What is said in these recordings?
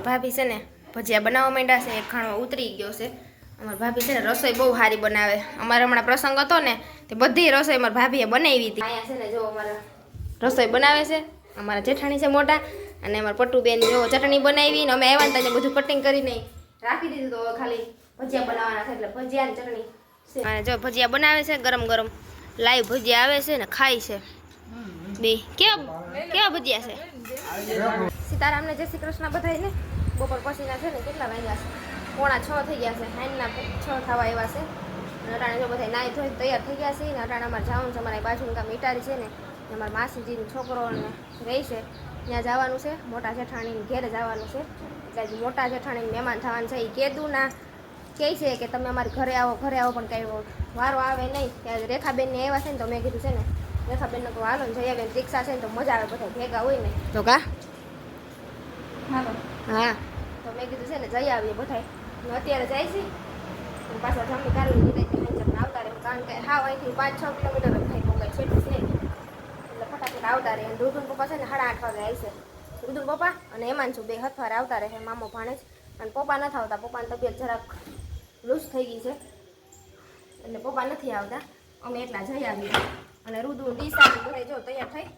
અમારા ભાભી છે ને ભજીયા બનાવવા માંડ્યા છે, એક ખાણો ઉતરી ગયો છે. અમારા ભાભી છે ને રસોઈ બહુ સારી બનાવે. અમારે હમણાં પ્રસંગ હતો ને, તે બધી રસોઈ અમારા ભાભીએ બનાવી હતી. અહીંયા છે ને જો અમારા રસોઈ બનાવે છે. અમારા જેઠાણી છે મોટા, અને અમારા પટ્ટુબેન જો ચટણી બનાવી ને અમે આવ્યા ને બધું કટિંગ કરીને રાખી દીધું તો ખાલી ભજીયા બનાવવાના છે, એટલે ભજીયા ચટણી અને જો ભજીયા બનાવે છે, ગરમ ગરમ લાઈવ ભજીયા આવે છે ને, ખાય છે. બે, કેવા કેવા ભજીયા છે? સીતારામને જય શ્રી કૃષ્ણ બધાને બપોર પછીના છે ને કેટલા વાગ્યા છે? પોણા છ થઈ ગયા છે. હાઈનના છ થવા આવ્યા છે. અટાણે જો બધા નાહી ધોઈ તૈયાર થઈ ગયા છે ને અમારે જવાનું છે. અમારા બાજુનું કામ ઇટારી છે ને અમારા માસીજીનો છોકરો રહી છે. ત્યાં જવાનું છે. મોટા જેઠાણીને ઘેરે જવાનું છે. એટલે મોટા જેઠાણીને મહેમાન થવાનું છે. એ કીધું ના કહે છે કે તમે અમારે ઘરે આવો ઘરે આવો પણ કંઈ વારો આવે નહીં. ત્યારે રેખાબેનને આવ્યા છે ને તો મેં કીધું છે ને રેખાબેનને તો હાલો ને જયાબેન રિક્ષા છે ને તો મજા આવે બધા ભેગા હોય ને. તો કા? હાલો હા. મેં કીધું છે ને જઈ આવીએ બધાય. અત્યારે જાય છે. અને પાછા જમી કાઢી લીધી. આવતા રહે કારણ કે હા અહીંથી પાંચ છ કિલોમીટર જ થાય છેટું છે એટલે ફટાફટ આવતા રહે અને રુદુન પપ્પા છે ને સાડા આઠ વાગે છે રુદુન પપ્પા અને એમાં છું. બે હથવાર આવતા રહે મામો ભાણે જ. અને પપ્પા નથી આવતા. પપ્પાની તબિયત જરાક લૂઝ થઈ ગઈ છે. એટલે પપ્પા નથી આવતા. અમે એટલા જઈ આવીએ. અને રુદુ ડીસા બધા જો તૈયાર થઈ.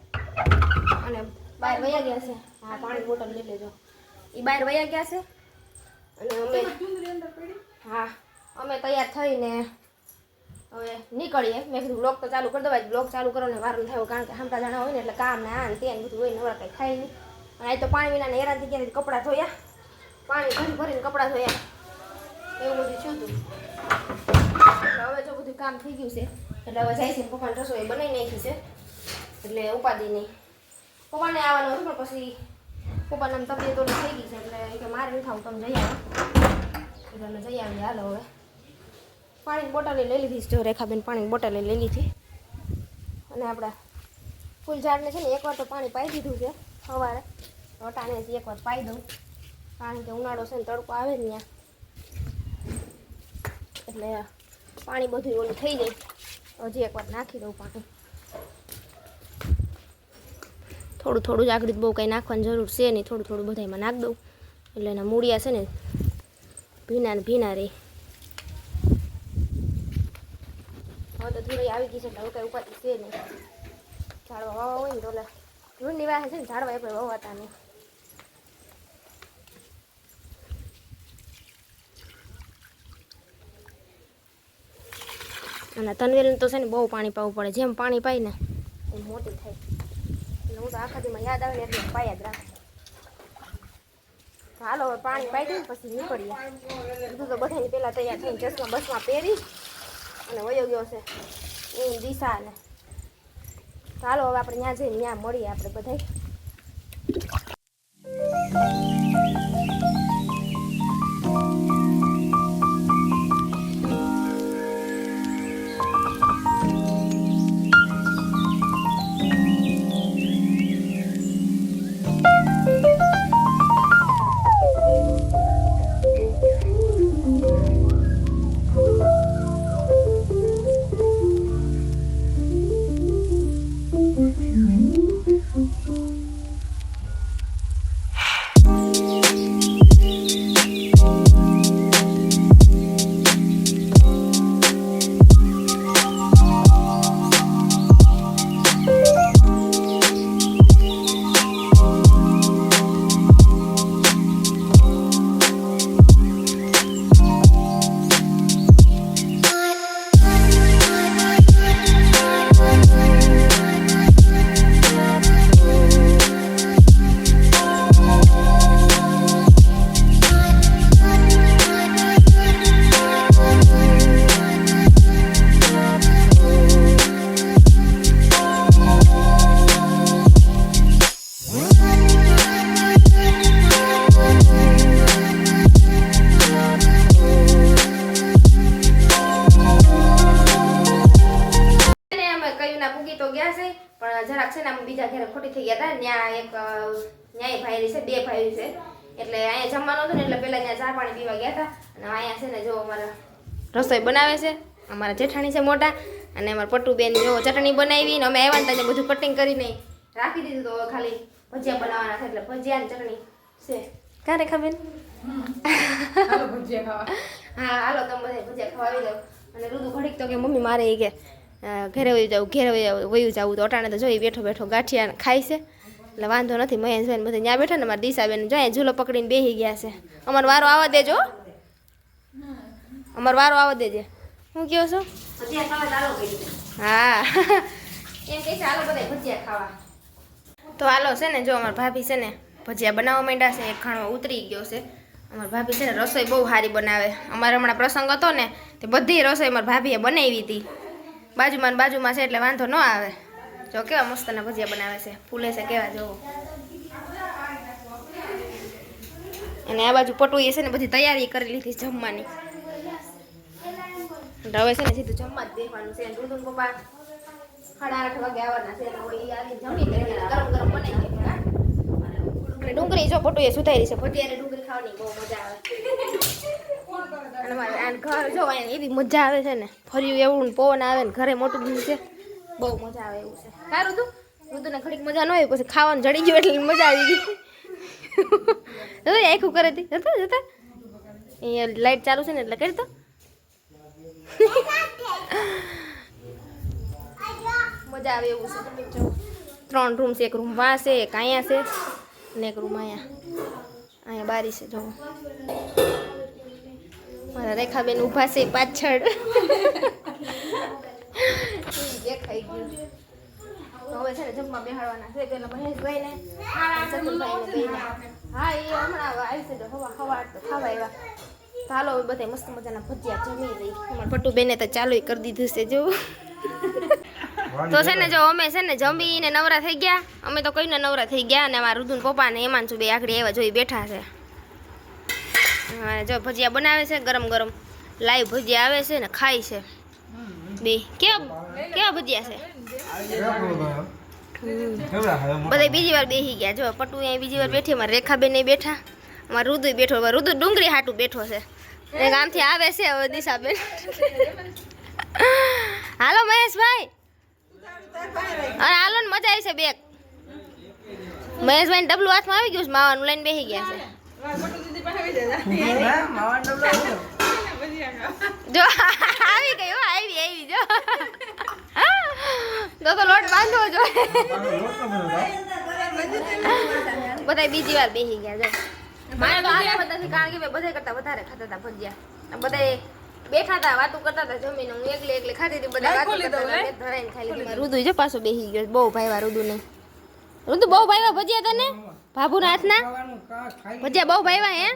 અને બહાર વયા ગયા છે. હા પાણી બોટલ લઈ લેજો. એ બહાર વયા ગયા છે. અને અમે હા અમે તૈયાર થઈને હવે નીકળીએ. મેં કીધું બ્લોગ તો ચાલુ કરી દેવાય. બ્લોગ ચાલુ કરો ને વારું થયો કારણ કે હામટા જણા હોય ને એટલે કામ ને આ ને તે બધું હોય નવરા કંઈ થાય નહીં. અને આ તો પાણી વિના ને હેરાન થઈ ગયા કપડાં ધોયા. પાણી ભરી ભરીને કપડાં ધોયા. એવું બધું થયું હતું. હવે જો બધું કામ થઈ ગયું છે. એટલે હવે જાય છે પપ્પાને રસોઈ બનાવી નાખી છે. એટલે ઉપાધિ નહીં. પપ્પાને આવવાનું હતું પણ પછી પપ્પાને આમ તબિયત ઓલી થઈ ગઈ છે એટલે એ કે મારે નથી આવું તમે જઈ આવો એટલે અમે જઈ આવીએ હાલો હવે પાણીની બોટલે લઈ લીધી જો રેખાબેન પાણીની બોટલે લઈ લીધી અને આપણા ફૂલ ઝાડને છે ને એકવાર તો પાણી પાઈ દીધું છે સવારે જ એકવાર પાઈ દઉં કારણ કે ઉનાળો છે ને તડકો આવે ને ત્યાં એટલે પાણી બધું ઓલું થઈ જાય હજી એકવાર નાખી દઉં પાણી થોડું થોડું જ આગળ બહુ કંઈ નાખવાની જરૂર છે નહીં, થોડું થોડું બધામાં નાખ દઉં. એટલે એના મૂળિયા છે ને ભીના ને ભીના રહે હવે તો ધૂળી આવી ગઈ છે, એટલે હવે કંઈ ઉપાધિ છે નહીં. ઝાડવા વાવા હોય ને તો એટલે ધૂળની વાહે છે ને, ઝાડવા આપણે વાવાતા નહીં. અને તનવેલને તો છે ને બહુ પાણી પાવું પડે, જેમ પાણી પાય ને એમ મોટી થાય. હું તો આખા દીમાં યાદ આવે ને એટલે પાયા જ રાખું. હાલો હવે પાણી પાઈ દઈએ પછી નીકળીએ. બધું તો બધાને પહેલાં તૈયાર થઈને ચશ્મા બસમાં પહેરી અને વયો ગયો છે એ દિશા ને હાલો હવે આપણે ત્યાં જઈને ત્યાં મળીએ આપણે બધાય. છે ને અમે બીજા ઘરે ખોટી થઈ ગયા હતા ત્યાં એક ન્યાય ભાઈ છે બે ભાઈ છે. એટલે અહીંયા જમવાનું હતું ને એટલે પહેલાં ત્યાં ચા પાણી પીવા ગયા હતા અને અહીંયા છે ને જો અમારા રસોઈ બનાવે છે. અમારા જેઠાણી છે મોટા. અને અમારા પટ્ટુબેન જો ચટણી બનાવી ને અમે આવ્યા ને ત્યાં બધું કટિંગ કરીને રાખી દીધું તો ખાલી ભજીયા બનાવવાના છે. એટલે ભજીયા ચટણી છે. ક્યારે ખાવા. હા હાલો તમે બધા ભજીયા ખવાવી આવી જાઓ. અને રુદુ ઘડીક તો કે મમ્મી મારે એ કે ઘરે વયું જવું ઘરે વયું જવું તો અટાણે તો જોઈ બેઠો બેઠો ગાંઠિયા ખાય છે. એટલે વાંધો નથી મહેશભાઈ બધા ત્યાં બેઠા ને મારા દિશાબેન જો ઝૂલો પકડીને બેસી ગયા છે. અમારો વારો આવવા દેજો. અમારો વારો આવવા દેજે. હું કહો છો? હા. એમ બધા ભજીયા ખાવા. તો હાલો છે ને જો અમારા ભાભી છે ને ભજીયા બનાવવા માંડ્યા છે એક ખાણો ઉતરી ગયો છે. અમારા ભાભી છે ને રસોઈ બહુ સારી બનાવે. અમારે હમણાં પ્રસંગ હતો ને તે બધી રસોઈ અમારા ભાભીએ બનાવી હતી. બાજુમાં બાજુમાં છે એટલે વાંધો ન આવે. જો કેવા મસ્તના ભજીયા બનાવે છે. ફૂલે છે કેવા જોવો અને આ બાજુ પટુએ છે ને બધી તૈયારી કરી લીધી જમવાની. હવે છે ને સીધું જમવા જ દેવાનું છે. દૂધ પપ્પા સાડા આઠ વાગે આવવાના છે જમી ગરમ ગરમ બનાવી ડુંગળી જો પટુએ સુધારી છે. ભજીયાને ડુંગળી ખાવાની બહુ મજા આવે. આ ઘર જો એવી મજા આવે છે ને. ફર્યું એવું પવન આવે ને ઘરે મોટું બધું છે. બહુ મજા આવે એવું છે. સારું તું? ઋતુને ઘડીક મજા ન આવી પછી ખાવાનું જડી ગયું એટલે મજા આવી ગઈ. જતો આખું કરે હતી જતો, જતા. અહીંયા લાઈટ ચાલુ છે ને એટલે કરી તો મજા આવે એવું છે. ત્રણ રૂમ છે, એક રૂમ વાં છે, એક અહીંયા છે ને એક રૂમ અહીંયા. અહીંયા બારી છે જો મારા રેખાબેન ઊભા છે પાછળ. દેખાઈ ગયું. હવે છે ને જમવા બેહાડવાના છે પેલા મહેશભાઈ ને ચતુરભાઈ ને હા એ હમણાં આવી છે હવા હવા ખાવા આવ્યા. તો હાલો હવે બધા મસ્ત મજાના ભજીયા જમી લઈ અમારા પટ્ટુબેને તો ચાલુ કરી દીધું છે જો. તો છે ને જો અમે છે ને જમીને નવરા થઈ ગયા. અમે તો કઈને નવરા થઈ ગયા અને અમારા રુદુન પપ્પા ને છું બે આખડી એવા જોઈ બેઠા છે. જો ભજીયા બનાવે છે, ગરમ ગરમ. લાઈવ ભજીયા આવે છે ને, ખાય છે. બે. કેવા કેવા ભજીયા છે? બધા બીજી વાર બેસી ગયા. જો, પટુ અહીં બીજી વાર બેઠી, અમારે રેખાબેન બેઠા. અમારે રુદુ બેઠો રુદુ ડુંગળી હાટું બેઠો છે. એક ગામથી આવે છે હવે દિશાબેન. હાલો મહેશભાઈ. અરે હાલો ને, મજા આવી છે બેગ મહેશભાઈ ડબલું હાથમાં આવી ગયું છે, માવાનું લઈને બેસી ગયા છે. જો આવી ગઈ આવી આવી જો. તો તો લોટ બાંધવો જો બધા બીજી વાર બેસી ગયા જો. મારે તો આયા બધાથી કારણ કે મેં બધા કરતા વધારે ખાતા હતા ભજીયા. બધા બેઠા હતા વાતો કરતા હતા જમીને. હું એકલી એકલી ખાતી હતી બધા વાતો કરતા હતા ધરાઈને ખાઈ લીધી. રુદુ જો પાછો બેસી ગયો બહુ ભાઈવા રુદુ ને રુદુ બહુ ભાઈવા ભજીયા તને? ભાભુના હાથના? ભજીયા બહુ ભાઈવા હે?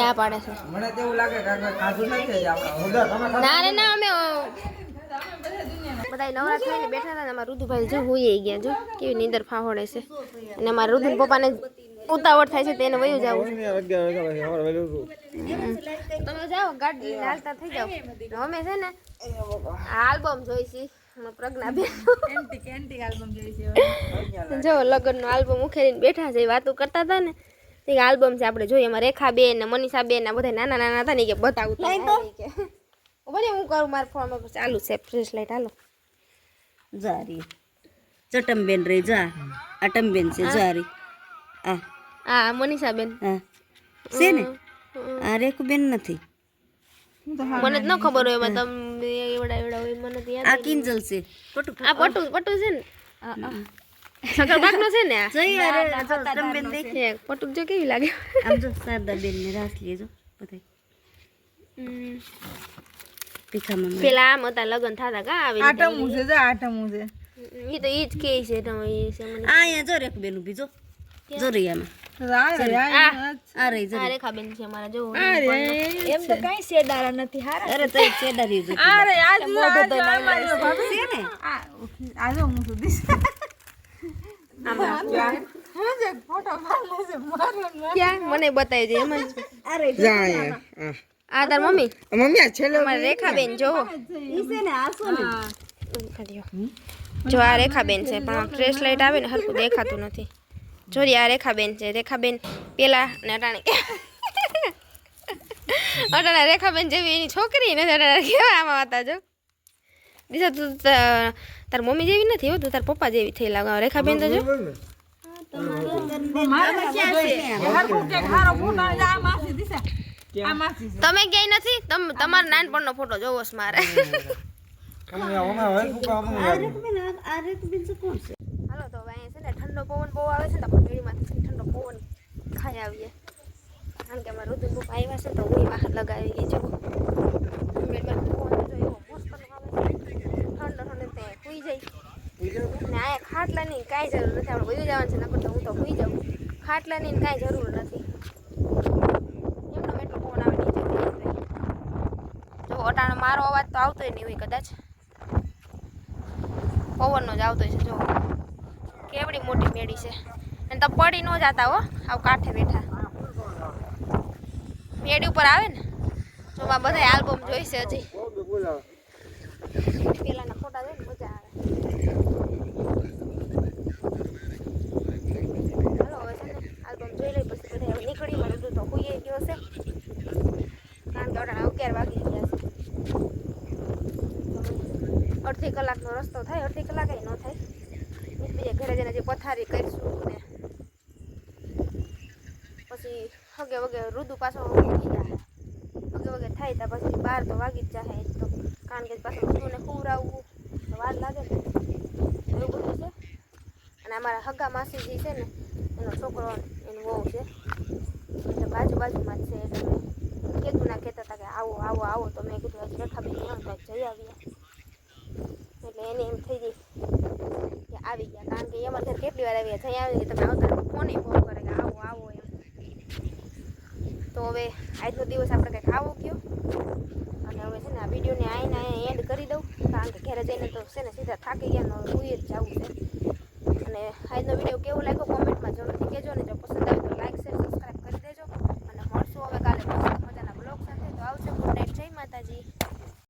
એ પાડે છે. મને તો એવું લાગે કે ખાધું નથી આપણે. ના રે ના અમે બધા નવરા થઈને બેઠા હતા ને અમારા રુદુભાઈ જો હોઈ ગયા જો. કેવી નીંદર ફાવડે છે. અને અમારા રુદુ પપ્પાને ઉતાવળ થાય છે તેને વયું જવું. તમે જાઓ ગાડી હાલતા થઈ જાઓ. અમે છે ને આલ્બમ જોઈશી જો લગ્નનો આલ્બમ ઉખેરીને બેઠા છે વાતો કરતા હતા ને. તે આલ્બમ છે આપણે જોઈએ એમાં રેખાબેન ને મનીષાબેન ને બધા નાના નાના હતા ને કે બતાવું તો. કે ભલે હું કરું મારા ફોનમાં ચાલુ છે. Fresh light hello. જારી ચટમબેન રે જા. અટમબેન છે જારી આ. હા મનીષાબેન. હા. છે ને? આ રેખુબેન નથી. મને જ ન ખબર હોય એમાં તમે એવડા એવડા હોય મને તો યાદ આ કિંજલ છે. પટુ આ પટુ પટુ છે ને? સકરબાગ નો છે ને આ? જઈ અરે ચટમબેન દેખ. છે પટુ જો કેવી લાગે? આમ જો શારદા બેન ને રાસ લેજો બધાય. પેલા આમ હતા લગ્ન થતા કા આવી આટમું છે જો આટમું છે. એ તો ઈ જ કે છે તમે એ છે મને. આ અહીંયા જો રેખુબેન ઊભી જો. જો રહી આમાં. મને બતાવી દે આ તાર મમ્મી? મમ્મી આ છેલ્લે મારા રેખાબેન જો. ઈ છે ને આસો ને. જો આ રેખાબેન છે પણ ટ્રેસ લાઈટ આવે ને હરખું દેખાતું નથી. જોરી આ રેખાબેન છે. રેખાબેન પેલા ને અટાણી અટાણા રેખાબેન જેવી એની છોકરી ને અટાણે કેવા આમાં હતા જો દીધા તું તાર મમ્મી જેવી નથી હો તું તાર પપ્પા જેવી થઈ લાગે. રેખાબેન તો જો. તમે ક્યાંય નથી? તમ તમારા નાનપણનો ફોટો જોવો છે મારે. કોણ છે હાલો તો હવે અહીંયા છે ને ઠંડો પવન બહુ આવે છે ને આપણે મેળીમાંથી ઠંડો પવન ખાઈ આવીએ. કારણ કે અમારા રુદન બુક આવ્યા છે તો હું બહાર લગાવી ગઈ છું. મેળીમાં પવન આવે છે. ઠંડો ઠંડો તે સુઈ જાય. ને આ ખાટલાની કાંઈ જરૂર નથી. આપણે વયું જવાનું છે, નકર તો હું તો સુઈ જાઉં. ખાટલાની કાંઈ જરૂર નથી. એમનો એટલો પવન આવે નીચે જો, અટાણો મારો અવાજ તો આવતો નહીં હોય કદાચ. પવનનો જ આવતો છે, જો. કેવડી મોટી મેળી છે. અને તો પડી ન જતા હો, આવ કાંઠે બેઠા. મેળી ઉપર આવે ને જો માં બધા આલ્બમ જોઈશે હજી. પેલાના ફોટા જોઈને મજા આવે. હાલો, હવે છે ને આલ્બમ જોઈ લઈ પછી બધા નીકળી મળે. તો હોઈએ ગયો છે. કારણ કે અગિયાર વાગી ગયા અડધી કલાકનો રસ્તો થાય, અડધી કલાકે પથારી કરીશું ને પછી હગે વગે રુદુ પાછો જાય હગે વગે થાય તો પછી બાર તો વાગી જ જાય તો. કારણ કે પાછું રુદુને ખવડાવવું તો વાર લાગે ને. એવું બધું છે. અને અમારા હગા માસીજી છે ને, એનો છોકરો એનું વહુ છે. એટલે બાજુ બાજુમાં જ છે એટલે મેં કીધું ના, કહેતા હતા કે આવો આવો આવો. તો મેં કીધું રેખાબેન જઈ આવીએ એટલે એને એમ થઈ ગઈ આવી ગયા. કારણ કે એમાં ઘર કેટલી વાર આવી ગયા. જઈ આવી તમે આવતા ફોને ફોન કરે કે આવો આવો એમ. તો હવે આજનો દિવસ આપણે કંઈક આવો ગયો. અને હવે છે ને આ વિડીયોને આઈને અહીંયા એન્ડ કરી દઉં. કારણ કે ઘરે જઈને તો છે ને સીધા થાકી ગયા ને સુઈ જ જવું છે. અને આજનો વીડિયો કેવો લાગ્યો? કોમેન્ટમાં જરૂરથી કહેજો ને જો પસંદ